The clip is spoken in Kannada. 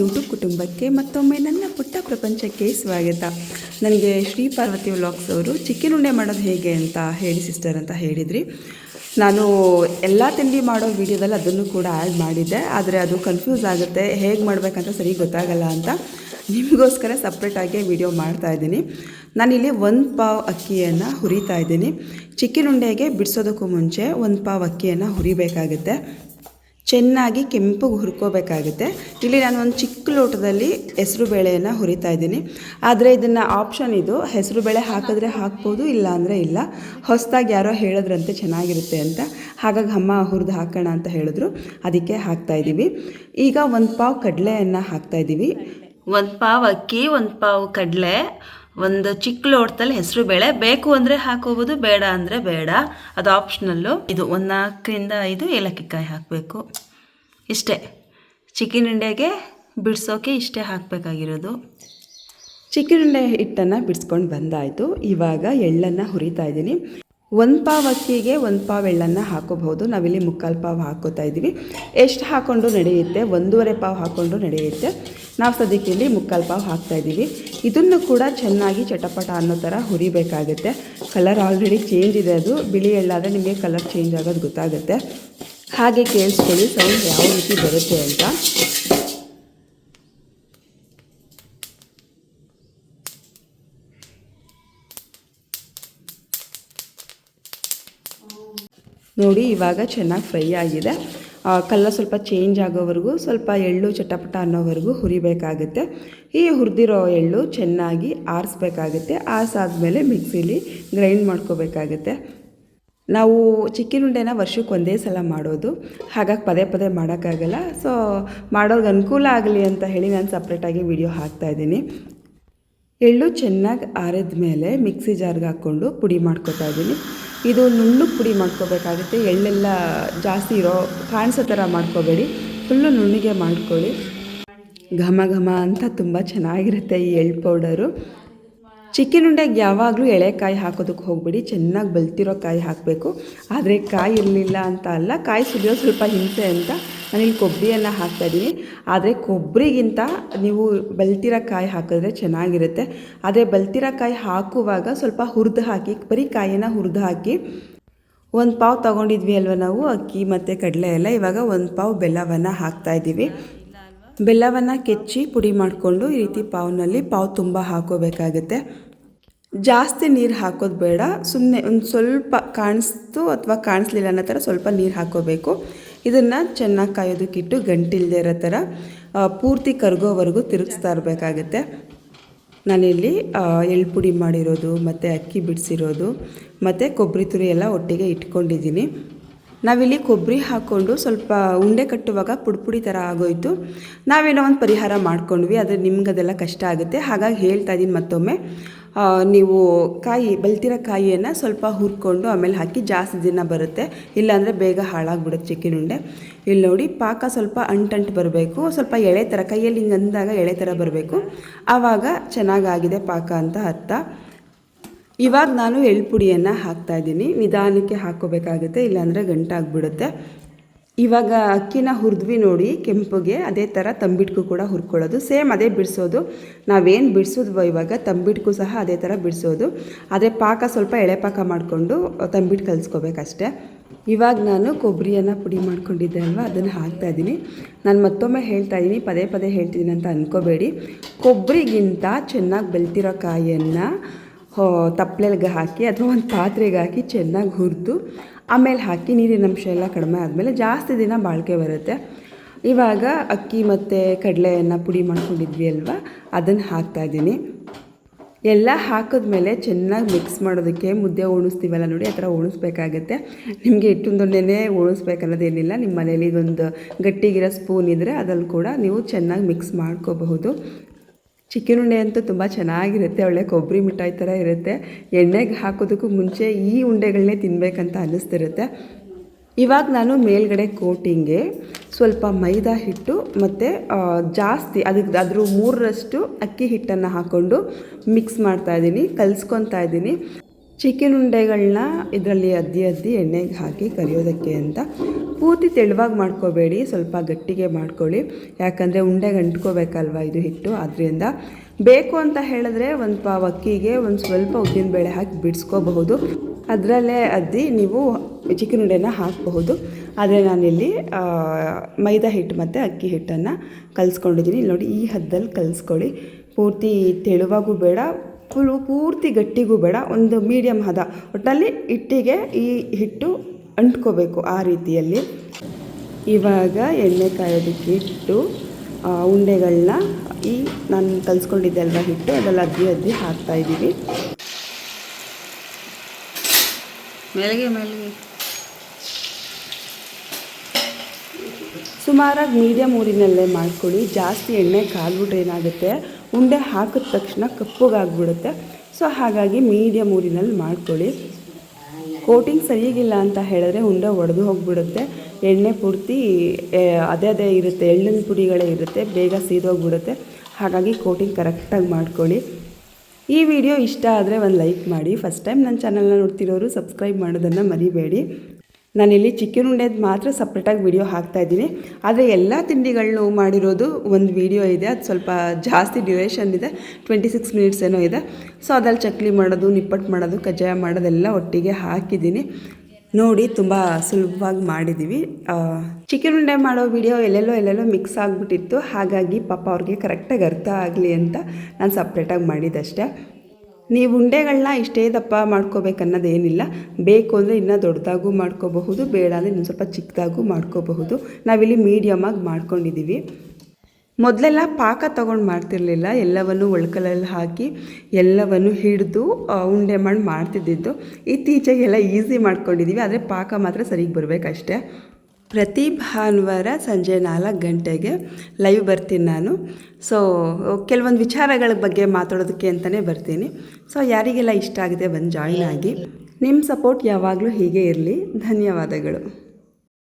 ಯೂಟ್ಯೂಬ್ ಕುಟುಂಬಕ್ಕೆ ಮತ್ತೊಮ್ಮೆ ನನ್ನ ಪುಟ್ಟ ಪ್ರಪಂಚಕ್ಕೆ ಸ್ವಾಗತ. ನನಗೆ ಶ್ರೀ ಪಾರ್ವತಿ ವ್ಲಾಗ್ಸ್ ಅವರು ಚಿಕನ್ ಉಂಡೆ ಮಾಡೋದು ಹೇಗೆ ಅಂತ ಹೇಳಿ ಸಿಸ್ಟರ್ ಅಂತ ಹೇಳಿದ್ರಿ. ನಾನು ಎಲ್ಲ ತಿಂಡಿ ಮಾಡೋ ವಿಡಿಯೋದಲ್ಲಿ ಅದನ್ನು ಕೂಡ ಆ್ಯಡ್ ಮಾಡಿದ್ದೆ. ಆದರೆ ಅದು ಕನ್ಫ್ಯೂಸ್ ಆಗುತ್ತೆ, ಹೇಗೆ ಮಾಡಬೇಕಂತ ಸರಿ ಗೊತ್ತಾಗಲ್ಲ ಅಂತ ನಿಮಗೋಸ್ಕರ ಸಪ್ರೇಟಾಗಿ ವಿಡಿಯೋ ಮಾಡ್ತಾ ಇದ್ದೀನಿ. ನಾನಿಲ್ಲಿ ಒಂದು ಪಾವ್ ಅಕ್ಕಿಯನ್ನು ಹುರಿತಾ ಇದ್ದೀನಿ. ಚಿಕನ್ ಉಂಡೆಗೆ ಬಿಡಿಸೋದಕ್ಕೂ ಮುಂಚೆ ಒಂದು ಪಾವ್ ಅಕ್ಕಿಯನ್ನು ಹುರಿಬೇಕಾಗುತ್ತೆ. ಚೆನ್ನಾಗಿ ಕೆಂಪಗೆ ಹುರ್ಕೋಬೇಕಾಗುತ್ತೆ. ಇಲ್ಲಿ ನಾನು ಒಂದು ಚಿಕ್ಕ ಲೋಟದಲ್ಲಿ ಹೆಸರು ಬೇಳೆಯನ್ನು ಹುರಿತಾ ಇದ್ದೀನಿ. ಆದರೆ ಇದನ್ನು ಆಪ್ಷನ್ ಇದು, ಹೆಸರು ಬೇಳೆ ಹಾಕಿದ್ರೆ ಹಾಕ್ಬೋದು ಇಲ್ಲ ಅಂದರೆ ಇಲ್ಲ. ಹೊಸದಾಗಿ ಯಾರೋ ಹೇಳಿದ್ರಂತೆ ಚೆನ್ನಾಗಿರುತ್ತೆ ಅಂತ. ಹಾಗಾಗಿ ಅಮ್ಮ ಹುರಿದು ಹಾಕೋಣ ಅಂತ ಹೇಳಿದ್ರು. ಅದಕ್ಕೆ ಹಾಕ್ತಾ ಇದ್ದೀವಿ. ಈಗ ಒಂದು ಪಾವು ಕಡಲೆಯನ್ನು ಹಾಕ್ತಾ ಇದ್ದೀವಿ. ಒಂದು ಪಾವು ಅಕ್ಕಿ, ಒಂದು ಪಾವ್ ಕಡಲೆ ಒಂದು ಚಿಕ್ಕ ಲೋಟದಲ್ಲಿ ಹೆಸರು ಬೇಳೆ. ಬೇಕು ಅಂದರೆ ಹಾಕೋಬೋದು, ಬೇಡ ಅಂದರೆ ಬೇಡ. ಅದು ಆಪ್ಷನಲ್ಲು ಇದು ಒಂದು ನಾಲ್ಕರಿಂದ ಐದು ಏಲಕ್ಕಿ ಕಾಯಿ ಹಾಕಬೇಕು. ಇಷ್ಟೇ. ಚಿಕನ್ ಇಂಡಿಯಾಗೆ ಬಿಡಿಸೋಕೆ ಇಷ್ಟೇ ಹಾಕಬೇಕಾಗಿರೋದು. ಚಿಕನ್ ಉಂಡೆ ಹಿಟ್ಟನ್ನು ಬಿಡಿಸ್ಕೊಂಡು ಬಂದಾಯಿತು. ಇವಾಗ ಎಳ್ಳನ್ನು ಹುರಿತಾ ಇದ್ದೀನಿ. ಒಂದು ಪಾವ್ ಅಕ್ಕಿಗೆ ಒಂದು ಪಾವ್ ಎಳ್ಳನ್ನು ಹಾಕೋಬಹುದು. ನಾವಿಲ್ಲಿ ಮುಕ್ಕಾಲು ಪಾವ್ ಹಾಕೋತಾ ಇದ್ದೀವಿ. ಎಷ್ಟು ಹಾಕ್ಕೊಂಡು ನಡೆಯುತ್ತೆ? ಒಂದೂವರೆ ಪಾವ್ ಹಾಕ್ಕೊಂಡು ನಡೆಯುತ್ತೆ. ನಾವು ಸದ್ಯಕ್ಕೆ ಇಲ್ಲಿ ಮುಕ್ಕಾಲು ಪಾವ್ ಹಾಕ್ತಾ ಇದ್ದೀವಿ. ಇದನ್ನು ಕೂಡ ಚೆನ್ನಾಗಿ ಚಟಪಟ ಅನ್ನೋ ಥರ ಹುರಿಬೇಕಾಗುತ್ತೆ. ಕಲರ್ ಆಲ್ರೆಡಿ ಚೇಂಜ್ ಇದೆ ಅದು. ಬಿಳಿ ಎಳ್ಳಾದರೆ ನಿಮಗೆ ಕಲರ್ ಚೇಂಜ್ ಆಗೋದು ಗೊತ್ತಾಗುತ್ತೆ. ಹಾಗೆ ಕೇಳಿಸ್ಕೊಳ್ಳಿ ಸೌಂಡ್ ಯಾವ ರೀತಿ ಬರುತ್ತೆ ಅಂತ. ನೋಡಿ, ಇವಾಗ ಚೆನ್ನಾಗಿ ಫ್ರೈ ಆಗಿದೆ. ಕಲ್ಲ ಸ್ವಲ್ಪ ಚೇಂಜ್ ಆಗೋವರೆಗೂ ಸ್ವಲ್ಪ ಎಳ್ಳು ಚಟಪಟ ಅನ್ನೋವರೆಗೂ ಹುರಿಬೇಕಾಗುತ್ತೆ. ಈ ಹುರಿದಿರೋ ಎಳ್ಳು ಚೆನ್ನಾಗಿ ಆರಿಸ್ಬೇಕಾಗುತ್ತೆ. ಆರಿಸಾದ್ಮೇಲೆ ಮಿಕ್ಸಿಲಿ ಗ್ರೈಂಡ್ ಮಾಡ್ಕೋಬೇಕಾಗುತ್ತೆ. ನಾವು ಚಿಕ್ಕಿನ ಉಂಡೆನ ವರ್ಷಕ್ಕೆ ಒಂದೇ ಸಲ ಮಾಡೋದು. ಹಾಗಾಗಿ ಪದೇ ಪದೇ ಮಾಡೋಕ್ಕಾಗಲ್ಲ. ಸೊ ಮಾಡೋರ್ಗೆ ಅನುಕೂಲ ಆಗಲಿ ಅಂತ ಹೇಳಿ ನಾನು ಸಪ್ರೇಟಾಗಿ ವಿಡಿಯೋ ಹಾಕ್ತಾಯಿದ್ದೀನಿ ಎಳ್ಳು ಚೆನ್ನಾಗಿ ಆರಿದ ಮೇಲೆ ಮಿಕ್ಸಿ ಜಾರ್ಗೆ ಹಾಕ್ಕೊಂಡು ಪುಡಿ ಮಾಡ್ಕೊತಾ ಇದ್ದೀನಿ. ಇದು ನುಣ್ಣಗೆ ಪುಡಿ ಮಾಡ್ಕೋಬೇಕಾಗುತ್ತೆ. ಎಳ್ಳೆಲ್ಲ ಜಾಸ್ತಿ ಇರೋ ಕಾಣಿಸೋ ಥರ ಮಾಡ್ಕೋಬೇಡಿ. ಫುಲ್ಲು ನುಣ್ಣಗೆ ಮಾಡ್ಕೊಳ್ಳಿ. ಘಮ ಘಮ ಅಂತ ತುಂಬ ಚೆನ್ನಾಗಿರುತ್ತೆ ಈ ಎಳ್ಳು ಪೌಡರು. ಚಿಕನ್ ಉಂಡೆಗೆ ಯಾವಾಗಲೂ ಎಳೆಕಾಯಿ ಹಾಕೋದಕ್ಕೆ ಹೋಗ್ಬಿಡಿ, ಚೆನ್ನಾಗಿ ಬಲ್ತಿರೋ ಕಾಯಿ ಹಾಕಬೇಕು. ಆದರೆ ಕಾಯಿ ಇರಲಿಲ್ಲ ಅಂತ ಅಲ್ಲ, ಕಾಯಿ ಸುಲಿಯೋ ಸ್ವಲ್ಪ ಹಿಂಸೆ ಅಂತ ನಾನಿಲ್ಲಿ ಕೊಬ್ಬರಿಯನ್ನು ಹಾಕ್ತಾಯಿದ್ದೀನಿ ಆದರೆ ಕೊಬ್ಬರಿಗಿಂತ ನೀವು ಬಲ್ತಿರೋ ಕಾಯಿ ಹಾಕಿದ್ರೆ ಚೆನ್ನಾಗಿರುತ್ತೆ. ಆದರೆ ಬಲ್ತಿರೋ ಕಾಯಿ ಹಾಕುವಾಗ ಸ್ವಲ್ಪ ಹುರಿದು ಹಾಕಿ, ಬರೀ ಕಾಯಿನ ಹುರಿದು ಹಾಕಿ. ಒಂದು ಪಾವ್ ತೊಗೊಂಡಿದ್ವಿ ಅಲ್ವ ನಾವು, ಅಕ್ಕಿ ಮತ್ತು ಕಡಲೆ ಎಲ್ಲ. ಇವಾಗ ಒಂದು ಪಾವ್ ಬೆಲ್ಲವನ್ನು ಹಾಕ್ತಾಯಿದ್ದೀವಿ ಬೆಲ್ಲವನ್ನು ಕೆಚ್ಚಿ ಪುಡಿ ಮಾಡಿಕೊಂಡು ಈ ರೀತಿ ಪಾವ್ನಲ್ಲಿ ಪಾವ್ ತುಂಬ ಹಾಕೋಬೇಕಾಗುತ್ತೆ. ಜಾಸ್ತಿ ನೀರು ಹಾಕೋದು ಬೇಡ. ಸುಮ್ಮನೆ ಒಂದು ಸ್ವಲ್ಪ ಕಾಣಿಸ್ತು ಅಥವಾ ಕಾಣಿಸ್ಲಿಲ್ಲ ಅನ್ನೋ ಥರ ಸ್ವಲ್ಪ ನೀರು ಹಾಕೋಬೇಕು. ಇದನ್ನು ಚೆನ್ನಾಗಿ ಕಾಯೋದಕ್ಕಿಟ್ಟು ಗಂಟಿಲ್ದೇ ಇರೋ ಥರ ಪೂರ್ತಿ ಕರಗೋವರೆಗೂ ತಿರುಗಿಸ್ತಾ ಇರಬೇಕಾಗತ್ತೆ. ನಾನಿಲ್ಲಿ ಎಳ್ಳು ಪುಡಿ ಮಾಡಿರೋದು, ಮತ್ತು ಅಕ್ಕಿ ಬಿಡಿಸಿರೋದು, ಮತ್ತು ಕೊಬ್ಬರಿ ತುರಿ ಎಲ್ಲ ಒಟ್ಟಿಗೆ ಇಟ್ಕೊಂಡಿದ್ದೀನಿ. ನಾವಿಲ್ಲಿ ಕೊಬ್ಬರಿ ಹಾಕ್ಕೊಂಡು ಸ್ವಲ್ಪ ಉಂಡೆ ಕಟ್ಟುವಾಗ ಪುಡಿ ಪುಡಿ ಥರ ಆಗೋಯಿತು. ನಾವೇನೋ ಒಂದು ಪರಿಹಾರ ಮಾಡ್ಕೊಂಡ್ವಿ, ಆದರೆ ನಿಮ್ಗೆ ಅದೆಲ್ಲ ಕಷ್ಟ ಆಗುತ್ತೆ. ಹಾಗಾಗಿ ಹೇಳ್ತಾ ಇದ್ದೀನಿ ಮತ್ತೊಮ್ಮೆ. ನೀವು ಕಾಯಿ ಬಲ್ತಿರೋ ಕಾಯಿಯನ್ನು ಸ್ವಲ್ಪ ಹುರ್ಕೊಂಡು ಆಮೇಲೆ ಹಾಕಿ ಜಾಸ್ತಿ ದಿನ ಬರುತ್ತೆ. ಇಲ್ಲಾಂದರೆ ಬೇಗ ಹಾಳಾಗ್ಬಿಡುತ್ತೆ ಚಿಕನ್ ಉಂಡೆ. ಇಲ್ಲಿ ನೋಡಿ ಪಾಕ ಸ್ವಲ್ಪ ಅಂಟಂಟು ಬರಬೇಕು. ಸ್ವಲ್ಪ ಎಳೆ ಥರ, ಕೈಯಲ್ಲಿ ಹಿಂಗೆ ಅಂದಾಗ ಎಳೆ ಥರ ಬರಬೇಕು. ಆವಾಗ ಚೆನ್ನಾಗಾಗಿದೆ ಪಾಕ ಅಂತ ಅರ್ಥ. ಇವಾಗ ನಾನು ಎಳ್ಳು ಪುಡಿಯನ್ನು ಹಾಕ್ತಾಯಿದ್ದೀನಿ ನಿಧಾನಕ್ಕೆ ಹಾಕ್ಕೋಬೇಕಾಗುತ್ತೆ ಇಲ್ಲಾಂದರೆ ಗಂಟಾಗ್ಬಿಡುತ್ತೆ. ಇವಾಗ ಅಕ್ಕಿನ ಹುರಿದ್ವಿ ನೋಡಿ, ಕೆಂಪುಗೆ ಅದೇ ಥರ ತಂಬಿಟ್ಕು ಕೂಡ ಹುರ್ಕೊಳ್ಳೋದು. ಸೇಮ್ ಅದೇ ಬಿಡಿಸೋದು. ನಾವೇನು ಬಿಡಿಸಿದ್ವೋ ಇವಾಗ ತಂಬಿಟ್ಕು ಸಹ ಅದೇ ಥರ ಬಿಡಿಸೋದು. ಆದರೆ ಪಾಕ ಸ್ವಲ್ಪ ಎಳೆ ಪಾಕ ಮಾಡಿಕೊಂಡು ತಂಬಿಟ್ಟು ಕಲಿಸ್ಕೋಬೇಕಷ್ಟೆ. ಇವಾಗ ನಾನು ಕೊಬ್ಬರಿಯನ್ನು ಪುಡಿ ಮಾಡ್ಕೊಂಡಿದ್ದೆ ಅಲ್ವಾ, ಅದನ್ನು ಹಾಕ್ತಾ ಇದ್ದೀನಿ. ನಾನು ಮತ್ತೊಮ್ಮೆ ಹೇಳ್ತಾ ಇದ್ದೀನಿ, ಪದೇ ಪದೇ ಹೇಳ್ತಿದ್ದೀನಿ ಅಂತ ಅಂದ್ಕೋಬೇಡಿ ಕೊಬ್ಬರಿಗಿಂತ ಚೆನ್ನಾಗಿ ಬೆಳ್ತಿರೋ ಕಾಯಿಯನ್ನು ತಪ್ಪಲೆಗೆ ಹಾಕಿ ಅಥವಾ ಒಂದು ಪಾತ್ರೆಗೆ ಹಾಕಿ ಚೆನ್ನಾಗಿ ಹುರಿದು ಆಮೇಲೆ ಹಾಕಿ ನೀರಿನ ಅಂಶ ಎಲ್ಲ ಕಡಿಮೆ ಆದಮೇಲೆ ಜಾಸ್ತಿ ದಿನ ಬಾಳಿಕೆ ಬರುತ್ತೆ. ಇವಾಗ ಅಕ್ಕಿ ಮತ್ತು ಕಡಲೆಯನ್ನು ಪುಡಿ ಮಾಡ್ಕೊಂಡಿದ್ವಿ ಅಲ್ವಾ? ಅದನ್ನು ಹಾಕ್ತಾಯಿದ್ದೀನಿ ಎಲ್ಲ ಹಾಕಿದ್ಮೇಲೆ ಚೆನ್ನಾಗಿ ಮಿಕ್ಸ್ ಮಾಡೋದಕ್ಕೆ ಮುದ್ದೆ ಉಣಿಸ್ತೀವಲ್ಲ ನೋಡಿ, ಆ ಥರ ಉಣಿಸ್ಬೇಕಾಗತ್ತೆ. ನಿಮಗೆ ಹಿಟ್ಟಿಂದೊಂದೇ ಉಣಿಸ್ಬೇಕನ್ನೋದೇನಿಲ್ಲ ನಿಮ್ಮ ಮನೇಲಿ ಒಂದು ಗಟ್ಟಿಗಿರೋ ಸ್ಪೂನ್ ಇದ್ದರೆ ಅದ್ರಲ್ಲಿ ಕೂಡ ನೀವು ಚೆನ್ನಾಗಿ ಮಿಕ್ಸ್ ಮಾಡ್ಕೋಬಹುದು. ಚಿಕನ್ ಉಂಡೆ ಅಂತೂ ತುಂಬ ಚೆನ್ನಾಗಿರುತ್ತೆ, ಒಳ್ಳೆ ಕೊಬ್ಬರಿ ಮಿಠಾಯಿ ಥರ ಇರುತ್ತೆ. ಎಣ್ಣೆಗೆ ಹಾಕೋದಕ್ಕೂ ಮುಂಚೆ ಈ ಉಂಡೆಗಳನ್ನೇ ತಿನ್ನಬೇಕಂತ ಅನ್ನಿಸ್ತಿರುತ್ತೆ. ಇವಾಗ ನಾನು ಮೇಲ್ಗಡೆ ಕೋಟಿಂಗ್ಗೆ ಸ್ವಲ್ಪ ಮೈದಾ ಹಿಟ್ಟು ಮತ್ತು ಜಾಸ್ತಿ ಅದಕ್ಕೆ ಅದ್ರ ಮೂರರಷ್ಟು ಅಕ್ಕಿ ಹಿಟ್ಟನ್ನು ಹಾಕ್ಕೊಂಡು ಮಿಕ್ಸ್ ಮಾಡ್ತಾ ಇದ್ದೀನಿ, ಕಲಿಸ್ಕೊತಾ ಇದ್ದೀನಿ. ಚಿಕನ್ ಉಂಡೆಗಳನ್ನ ಇದರಲ್ಲಿ ಅದ್ದಿ ಅದ್ದಿ ಎಣ್ಣೆಗೆ ಹಾಕಿ ಕರಿಯೋದಕ್ಕೆ ಅಂತ. ಪೂರ್ತಿ ತೆಳುವಾಗಿ ಮಾಡ್ಕೋಬೇಡಿ, ಸ್ವಲ್ಪ ಗಟ್ಟಿಗೆ ಮಾಡ್ಕೊಳ್ಳಿ. ಯಾಕಂದರೆ ಉಂಡೆಗೆ ಅಂಟ್ಕೋಬೇಕಲ್ವ ಇದು ಹಿಟ್ಟು? ಆದ್ದರಿಂದ ಬೇಕು ಅಂತ ಹೇಳಿದ್ರೆ ಒಂದು ಪಾವ್ ಅಕ್ಕಿಗೆ ಒಂದು ಸ್ವಲ್ಪ ಉದ್ದಿನಬೇಳೆ ಹಾಕಿ ಬಿಡಿಸ್ಕೋಬಹುದು. ಅದರಲ್ಲೇ ಅದ್ದಿ ನೀವು ಚಿಕನ್ ಉಂಡೆನ ಹಾಕಬಹುದು. ಆದರೆ ನಾನಿಲ್ಲಿ ಮೈದಾ ಹಿಟ್ಟು ಮತ್ತು ಅಕ್ಕಿ ಹಿಟ್ಟನ್ನು ಕಲಿಸ್ಕೊಂಡಿದ್ದೀನಿ. ನೋಡಿ ಈ ಹದ್ದಲ್ಲಿ ಕಲಿಸ್ಕೊಳ್ಳಿ. ಪೂರ್ತಿ ತೆಳುವಾಗೂ ಬೇಡ ಫುಲ್ಲು ಪೂರ್ತಿ ಗಟ್ಟಿಗೂ ಬೇಡ ಒಂದು ಮೀಡಿಯಮ್ ಹದ. ಒಟ್ಟಲ್ಲಿ ಹಿಟ್ಟಿಗೆ ಈ ಹಿಟ್ಟು ಅಂಟ್ಕೋಬೇಕು ಆ ರೀತಿಯಲ್ಲಿ. ಇವಾಗ ಎಣ್ಣೆ ಕಾಯೋದಕ್ಕೆ ಇಟ್ಟು ಉಂಡೆಗಳನ್ನ ಈ ನಾನು ಕಲಿಸ್ಕೊಂಡಿದ್ದೆ ಅಲ್ವಾ ಹಿಟ್ಟು ಅದೆಲ್ಲ ಅದ್ದಿ ಅದ್ದಿ ಹಾಕ್ತಾಯಿದ್ದೀವಿ ಮೇಲೆಗೆ ಮೇಲೆಗೆ. ಸುಮಾರಾಗಿ ಮೀಡಿಯಮ್ ಊರಿನಲ್ಲೇ ಮಾಡ್ಕೊಳ್ಳಿ ಜಾಸ್ತಿ ಎಣ್ಣೆ ಕಾಲ್ಬಿಟ್ರೆ ಏನಾಗುತ್ತೆ ಉಂಡೆ ಹಾಕಿದ ತಕ್ಷಣ ಕಪ್ಪಗಾಗ್ಬಿಡುತ್ತೆ. ಸೊ ಹಾಗಾಗಿ ಮೀಡಿಯಮ್ ಊರಿನಲ್ಲಿ ಮಾಡ್ಕೊಳ್ಳಿ. ಕೋಟಿಂಗ್ ಸರಿಯಾಗಿಲ್ಲ ಅಂತ ಹೇಳಿದ್ರೆ ಉಂಡೆ ಒಡೆದು ಹೋಗಿಬಿಡುತ್ತೆ. ಎಣ್ಣೆ ಪೂರ್ತಿ ಅದೇ ಅದೇ ಇರುತ್ತೆ, ಎಳ್ಳಿನ ಪುಡಿಗಳೇ ಇರುತ್ತೆ, ಬೇಗ ಸೀದೋಗ್ಬಿಡುತ್ತೆ. ಹಾಗಾಗಿ ಕೋಟಿಂಗ್ ಕರೆಕ್ಟಾಗಿ ಮಾಡ್ಕೊಳ್ಳಿ. ಈ ವಿಡಿಯೋ ಇಷ್ಟ ಆದರೆ ಒಂದು ಲೈಕ್ ಮಾಡಿ. ಫಸ್ಟ್ ಟೈಮ್ ನನ್ನ ಚಾನಲ್ನ ನೋಡ್ತಿರೋರು ಸಬ್ಸ್ಕ್ರೈಬ್ ಮಾಡೋದನ್ನು ಮರಿಬೇಡಿ. ನಾನಿಲ್ಲಿ ಚಿಕನ್ ಉಂಡೆದು ಮಾತ್ರ ಸಪ್ರೇಟಾಗಿ ವಿಡಿಯೋ ಹಾಕ್ತಾ ಇದ್ದೀನಿ. ಆದರೆ ಎಲ್ಲ ತಿಂಡಿಗಳನ್ನು ಮಾಡಿರೋದು ಒಂದು ವಿಡಿಯೋ ಇದೆ. ಅದು ಸ್ವಲ್ಪ ಜಾಸ್ತಿ ಡ್ಯೂರೇಷನ್ ಇದೆ. ಟ್ವೆಂಟಿ ಸಿಕ್ಸ್ ಮಿನಿಟ್ಸ್ ಏನೋ ಇದೆ. ಸೊ ಅದ್ರಲ್ಲಿ ಚಕ್ಲಿ ಮಾಡೋದು ನಿಪ್ಪಟ್ಟು ಮಾಡೋದು, ಕಜ್ಜಾಯ ಮಾಡೋದೆಲ್ಲ ಒಟ್ಟಿಗೆ ಹಾಕಿದ್ದೀನಿ. ನೋಡಿ, ತುಂಬ ಸುಲಭವಾಗಿ ಮಾಡಿದ್ದೀವಿ ಚಿಕನ್ ಉಂಡೆ ಮಾಡೋ ವಿಡಿಯೋ ಎಲ್ಲೆಲ್ಲೋ ಎಲ್ಲೆಲ್ಲೋ ಮಿಕ್ಸ್ ಆಗಿಬಿಟ್ಟಿತ್ತು. ಹಾಗಾಗಿ ಪಾಪ ಅವ್ರಿಗೆ ಕರೆಕ್ಟಾಗಿ ಅರ್ಥ ಆಗಲಿ ಅಂತ ನಾನು ಸಪ್ರೇಟಾಗಿ ಮಾಡಿದ್ದಷ್ಟೇ. ನೀವು ಉಂಡೆಗಳನ್ನ ಇಷ್ಟೇ ದಪ್ಪ ಮಾಡ್ಕೋಬೇಕನ್ನೋದೇನಿಲ್ಲ ಬೇಕು ಅಂದರೆ ಇನ್ನೂ ದೊಡ್ಡದಾಗೂ ಮಾಡ್ಕೋಬಹುದು, ಬೇಡ ಅಂದರೆ ಇನ್ನೊಂದು ಸ್ವಲ್ಪ ಚಿಕ್ಕದಾಗೂ ಮಾಡ್ಕೋಬಹುದು. ನಾವಿಲ್ಲಿ ಮೀಡಿಯಮಾಗಿ ಮಾಡ್ಕೊಂಡಿದ್ದೀವಿ ಮೊದಲೆಲ್ಲ ಪಾಕ ತೊಗೊಂಡು ಮಾಡ್ತಿರಲಿಲ್ಲ. ಎಲ್ಲವನ್ನು ಒಳ್ಕಲಲ್ಲಿ ಹಾಕಿ ಎಲ್ಲವನ್ನು ಹಿಡಿದು ಉಂಡೆ ಮಾಡಿ, ಮಾಡ್ತಿದ್ದಿದ್ದು. ಇತ್ತೀಚೆಗೆಲ್ಲ ಈಸಿ ಮಾಡ್ಕೊಂಡಿದ್ದೀವಿ ಆದರೆ ಪಾಕ ಮಾತ್ರ ಸರಿಗೆ ಬರಬೇಕಷ್ಟೇ. ಪ್ರತಿ ಭಾನುವಾರ ಸಂಜೆ ನಾಲ್ಕು ಗಂಟೆಗೆ ಲೈವ್ ಬರ್ತೀನಿ ನಾನು. ಸೊ ಕೆಲವೊಂದು ವಿಚಾರಗಳ ಬಗ್ಗೆ ಮಾತಾಡೋದಕ್ಕೆ ಅಂತಲೇ ಬರ್ತೀನಿ. ಸೊ ಯಾರಿಗೆಲ್ಲ ಇಷ್ಟ ಆಗಿದೆ ಬಂದು ಜಾಯಿನ್ ಆಗಿ. ನಿಮ್ಮ ಸಪೋರ್ಟ್ ಯಾವಾಗಲೂ ಹೀಗೆ ಇರಲಿ. ಧನ್ಯವಾದಗಳು.